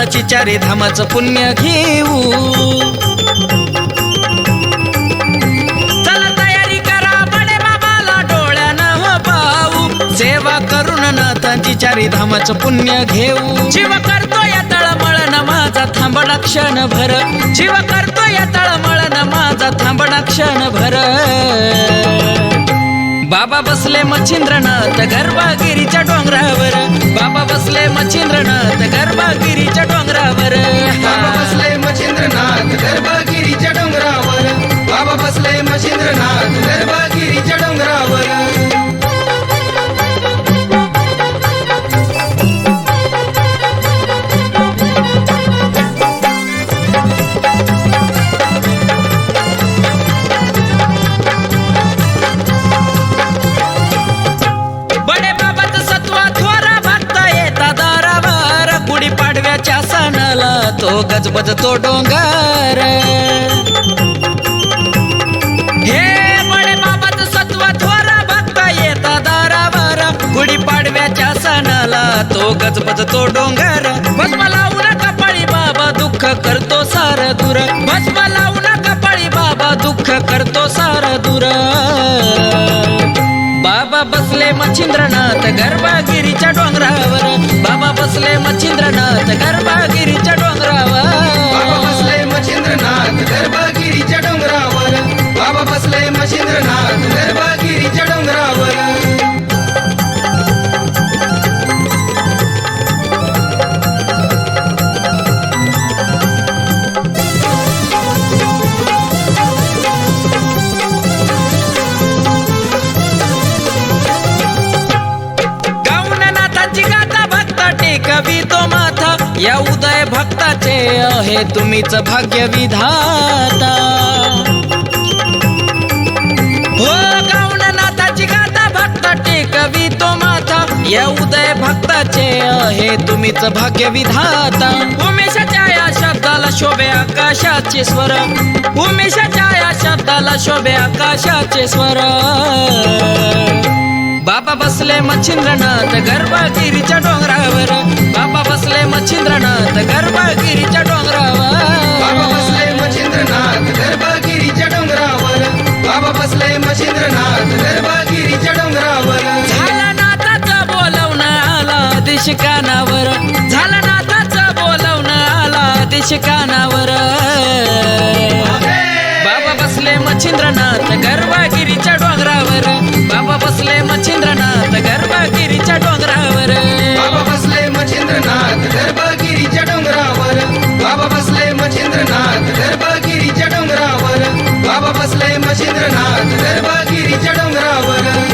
करून चारे चारी धामाचं पुण्य घेऊ. चला तयारी करा बडे बाबाला डोळ्यानं हो पाहू. सेवा करून नाथांची चारी धामाचं पुण्य घेऊ. जीव करतो या तळमळण माझा थांबडा क्षण भर जीव करतो या तळमळण माझा थांबडा क्षण भर बाबा बसले मच्छिंद्रनाथ गर्भागिरीच्या डोंगरावर. बाबा बसले मच्छिंद्रनाथ गर्भागिरीच्या डोंगरावर. बाबा बसले मच्छिंद्रनाथ गर्भागिरीच्या डोंगरावर. बाबा बसले मच्छिंद्रनाथ गर्भागिरीच्या डोंगरावर. तो गजबज तो डोंगर. हे बडे बाबाच सत्व थोरा भक्त येता दारावर. गुढी पाडव्याच्या सणाला तो गजबज तो डोंगर. भस्म लावून कपाळी बाबा दुःख करतो सार दूर. भस्म लावून कपाळी बाबा दुःख करतो सार दूर. बाबा बसले मच्छिंद्रनाथ गर्भागिरीच्या डोंगरावर. बाबा बसले मच्छिंद्रनाथ गर्भागिरीच्या डोंगरावर. बसले मच्छिंद्रनाथ डोंगरावर. गाऊन तो माथा. या उदय भक्ताचे आहे तुम्हीच भाग्य विधाता टेकवी तो माथा या उदय भक्ताचे आहे तुम्हीच भाग्य विधाता उमेशाच्या या शब्दाला शोभे आकाशाचे स्वर. उमेशाच्या या शब्दाला शोभे आकाशाचे स्वर. बाबा बसले मच्छिंद्रनाथ गर्भागिरीच्या डोंगरावर. बाबा बसले मच्छिंद्रनाथ गर्भागिरीच्या डोंगरावर. आला कानावर. बाबा बसले मच्छिंद्रनाथ गर्भागिरीच्या डोंगरावर. बाबा बसले मच्छिंद्रनाथ गर्भागिरीच्या डोंगरावर. बाबा बसले मच्छिंद्रनाथ गर्भागिरीच्या डोंगरावर. बाबा बसले मच्छिंद्रनाथ गर्भागिरीच्या डोंगरावर. बाबा बसले मच्छिंद्रनाथ गर्भगिरीच्या डोंगरावर.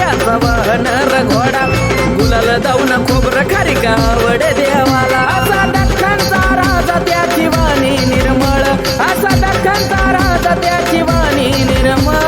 त्याचा वाहन रघोडा. जाऊन खोबरं खारी का देवाला. असा दख्खनचा राजा त्याची वाणी निर्मळ. असा दख्खनचा राजा त्याची वाणी निर्मळ.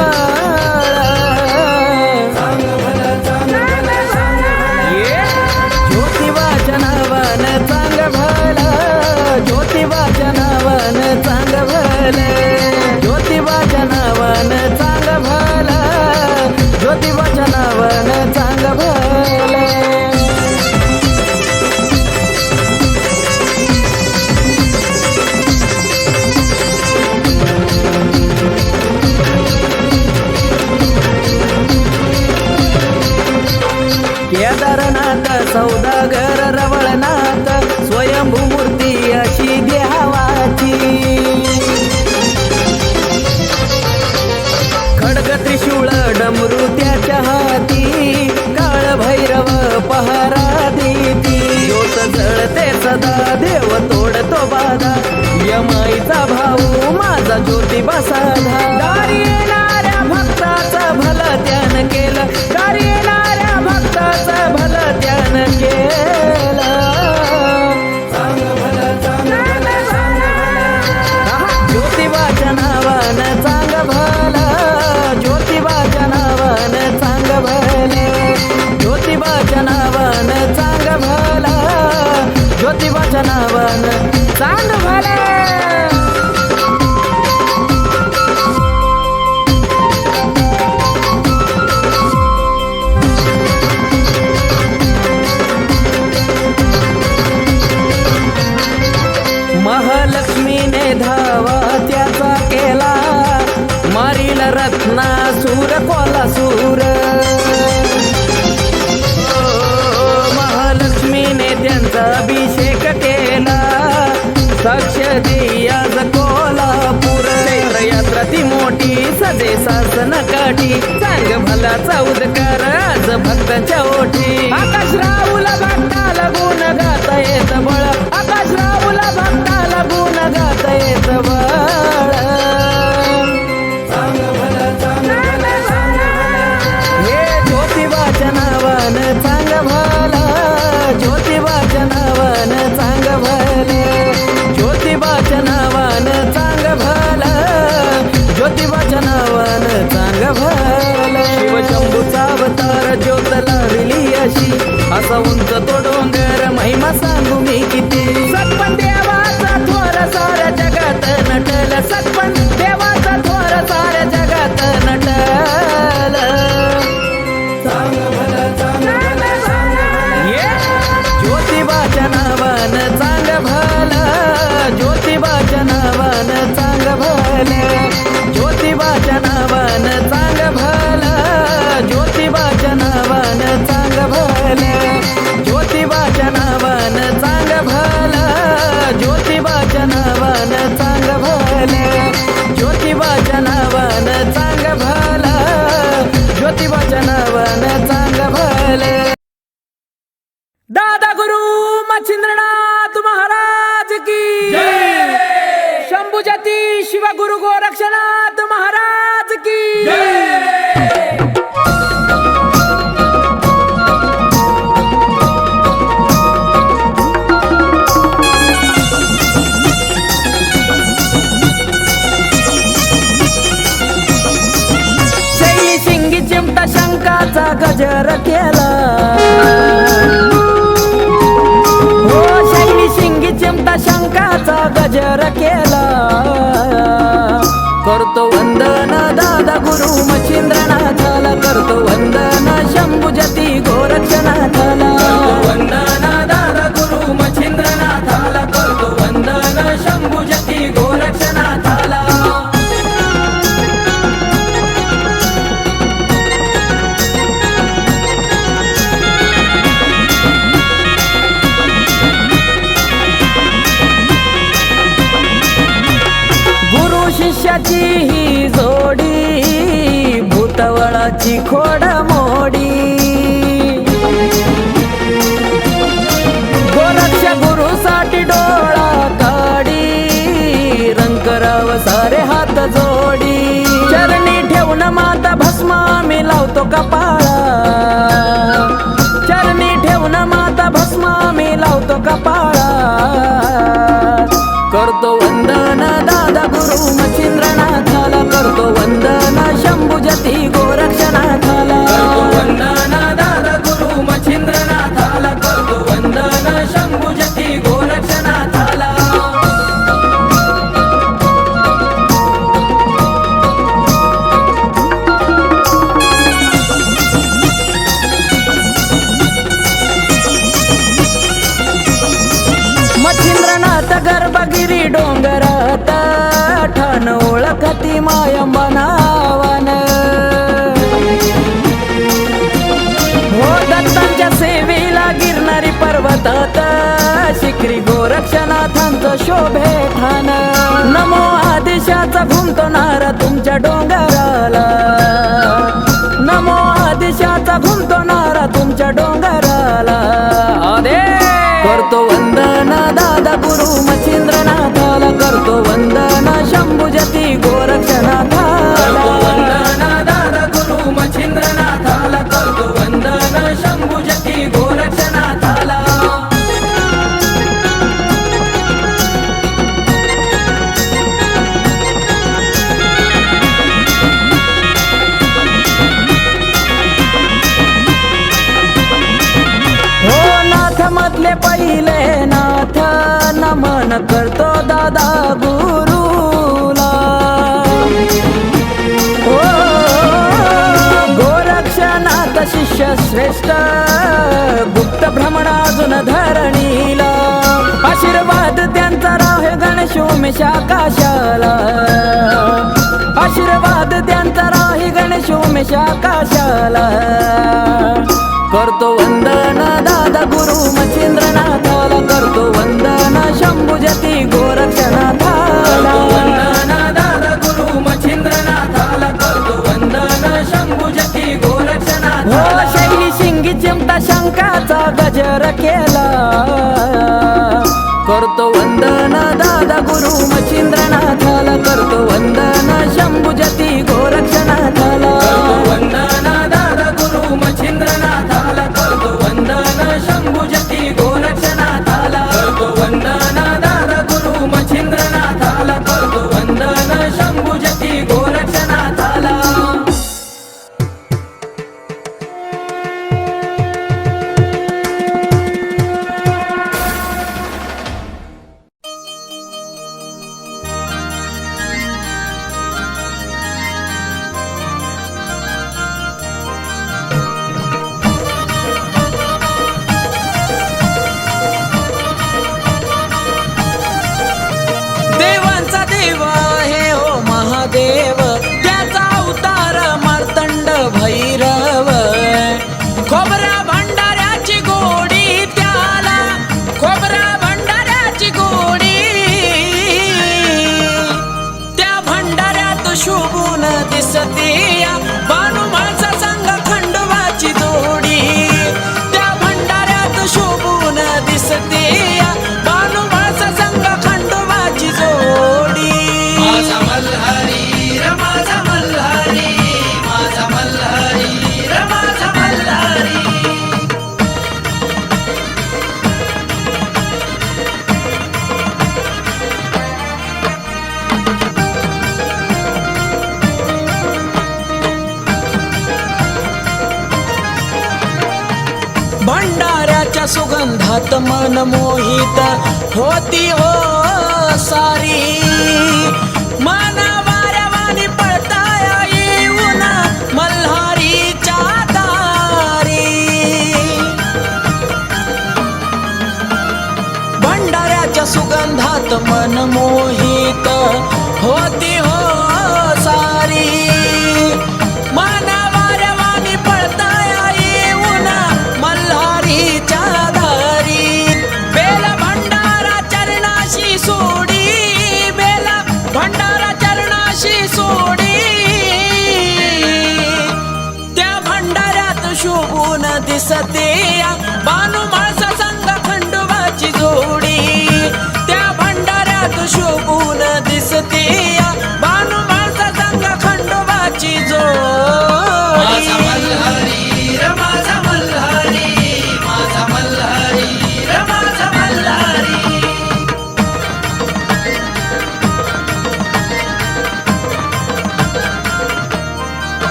केदारनाथ सौदागर रवळनाथ स्वयंभूमूर्ती अशी देहावाची. खडग त्रिशूळ डमरू त्याच्या हाती काळ भैरव पहारा देती. योत जळते सदा देव तोडतो बाधा. यमाईचा भाऊ माझा ज्योतिबा साधा. दारी येणाऱ्या भला त्यानं केलं. माझे सासना काठी सांग भला चौदकार आज भक्ताच्या ओठी आता श्राव உந்த தொழில் జగత గురు మచింద్రనాథ్ आदर केला. करतो वंदन दादा गुरु मच्छिंद्रनाथाला करतो वंदन शंभुजती लावतो कपाळा चरणी ठेवून माता भस्मा मी लावतो कपाळा श्री गोरक्षनाथांचं शोभे थान. नमो आदिशाचा घुमतो नारा तुमच्या डोंगराला. नमो आदिशाचा घुमतो नारा तुमच्या डोंगराला. आदे करतो वंदना दादा गुरु मच्छिंद्रनाथ. विश्वामधले पहिले नाथ नमन करतो दादा गुरुला. ओ गोरक्षनाथ शिष्य श्रेष्ठ गुप्त भ्रमण अजून धरणीला. आशीर्वाद त्यांचा राह गणेश उमेश आशीर्वाद त्यांचा राही गणेश उमेश करतो वंदना. दादा गुरु मच्छिंद्रनाथाला करतो वंदना. शंभू जती गोरक्षनाथाला गुरु करतो वंदना. हो, शिंगी शंकाचा गजर केला. करतो वंदना. दादा गुरु मच्छिंद्रनाथाला करतो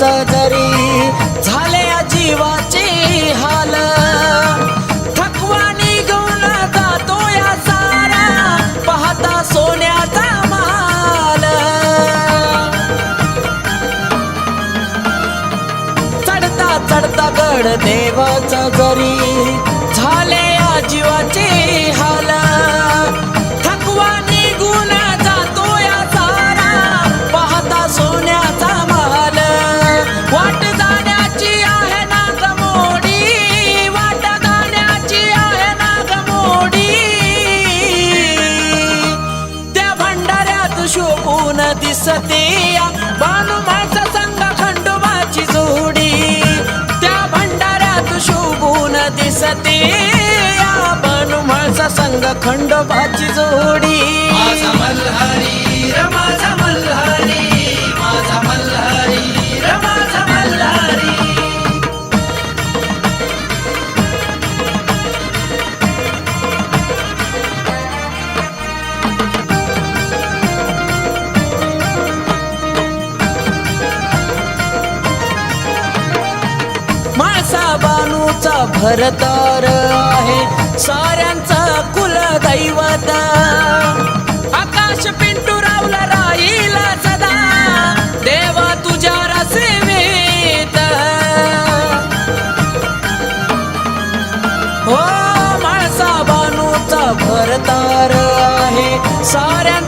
देवाचा जरी झाले जीवाचे हाल थकवा निघून जातो या सारा पाहता सोन्याचा महाल. चढता चढता गड देवाचा जरी झाले या जीवाचे हाल संग खंडोबाची जोडी. माझा मल्हारी माझा मल्हारी माझा मल्हारी माझा मल्हारी. बानूचा भरतार आहे. साऱ्यांचा आहे साऱ्यांचं कुल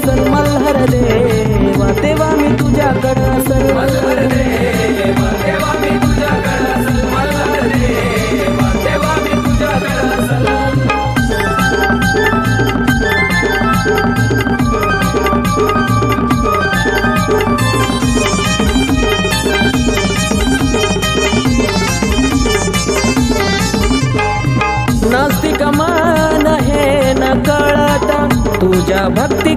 तुझ्याकडं असल देवा तेव्हा मी तुझ्याकडं असल मल्हार देवा तेव्हा मी तुझ्याकडं देवा तेव्हा मी तुझ्याकडं नास्तिक मान हे न कळत तुझ्या भक्ती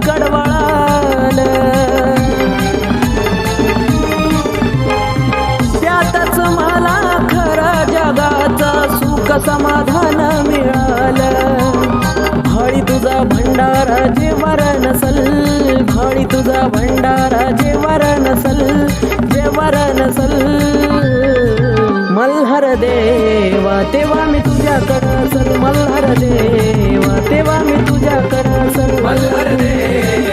भंडारा जेवर नसल भाळी तुझा भंडारा जेवर नसल जेवर नसल मल्हार देवा तेव्हा मी तुझ्या असल मल्हार देवा तेव्हा मी तुझ्या असल मल्हार देवा.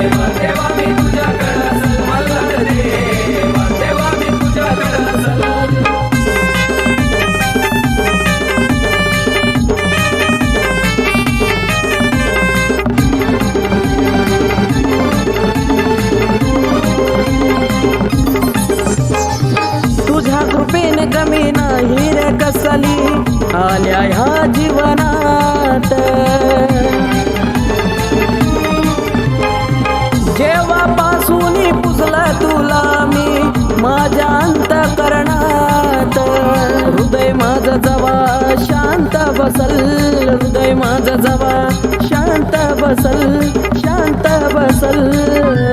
कमी नाही रे कसली आल्या ह्या जीवनात. जेव्हापासून पुजला तुला मी माझ्या अंतकरणात. हृदय माझं जवा शांत बसल. हृदय माझं जवा शांत बसल शांत बसल.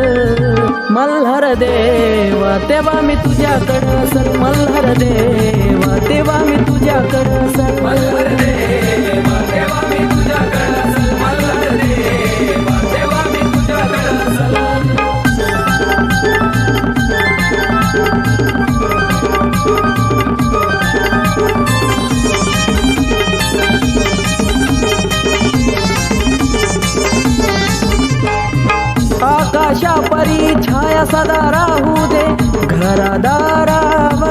मल्हार देवा तेव्हा मी तुझ्याकडं सर मल्हार देवा तेव्हा मी तुझ्याकडं सर मल्हार देवा तेव्हा मी तुझ्याकडं छाया सदा राहू दे घरादारावर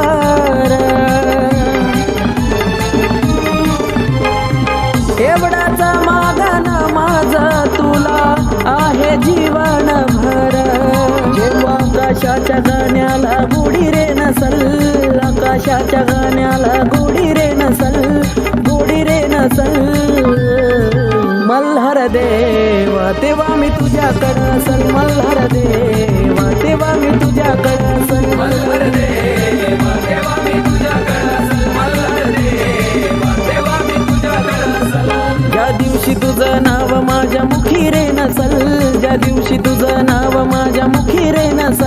एवढाच मागन माझ तुला आहे जीवन भर। जेव्हा आकाशाच्या गाण्याला गुढी रे नसल आकाशाच्या गाण्याला गुढी रे नसल गुढी रे नसल। मल्हार देवा तेव्हा मी तुझ्याकडं असल मल्हार देवा। तेव्हा मी तुझ्याकडं असल ज्या दिवशी तुझं नाव माझ्या मुखी रे नसल ज्या दिवशी तुझं नाव माझ्या मुखी रे नसल